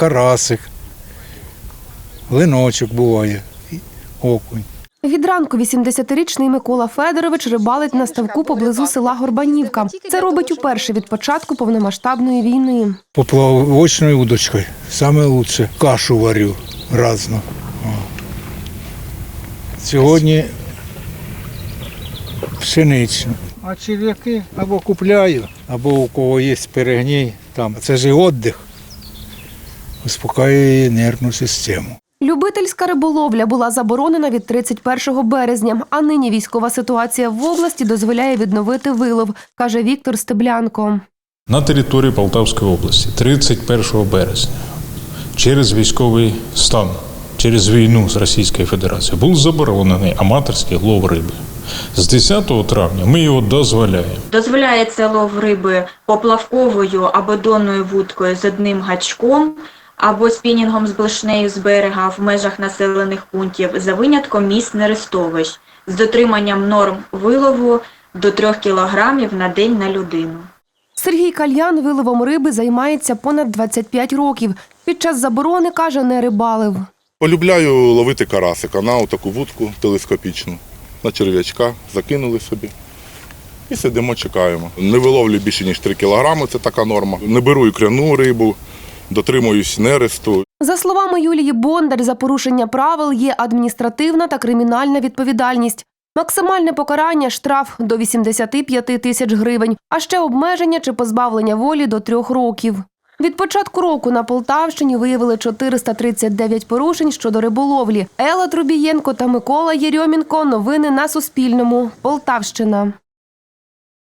карасик, линочок буває, окунь. Від ранку 80-річний Микола Федорович рибалить на ставку поблизу села Горбанівка. Це робить уперше від початку повномасштабної війни. Поплавочною удочкою саме лучше. Кашу варю разну. О. Сьогодні пшеничну. А черв'яки або купляю, або у кого є перегній. Там. Це ж і віддих. Успокаює нервну систему. Любительська риболовля була заборонена від 31 березня, а нині військова ситуація в області дозволяє відновити вилов, каже Віктор Стеблянко. На території Полтавської області 31 березня через військовий стан, через війну з Російською Федерацією був заборонений аматорський лов риби. З 10 травня ми його дозволяємо. Дозволяється лов риби поплавковою або донною вудкою з одним гачком або спінінгом з блешнею з берега в межах населених пунктів за винятком місць нерестовищ з дотриманням норм вилову до 3 кг на день на людину. Сергій Кальян виловом риби займається понад 25 років. Під час заборони, каже, не рибалив. Полюбляю ловити карасика на таку вудку телескопічну, на черв'ячка, закинули собі. І сидимо, чекаємо. Не виловлю більше, ніж 3 кілограми, це така норма. Не беру ікряну рибу, дотримуюсь нересту. За словами Юлії Бондар, за порушення правил є адміністративна та кримінальна відповідальність. Максимальне покарання штраф до 85 тисяч гривень, а ще обмеження чи позбавлення волі до трьох років. Від початку року на Полтавщині виявили 439 порушень щодо риболовлі. Ела Трубієнко та Микола Єрьомінко. Новини на Суспільному. Полтавщина.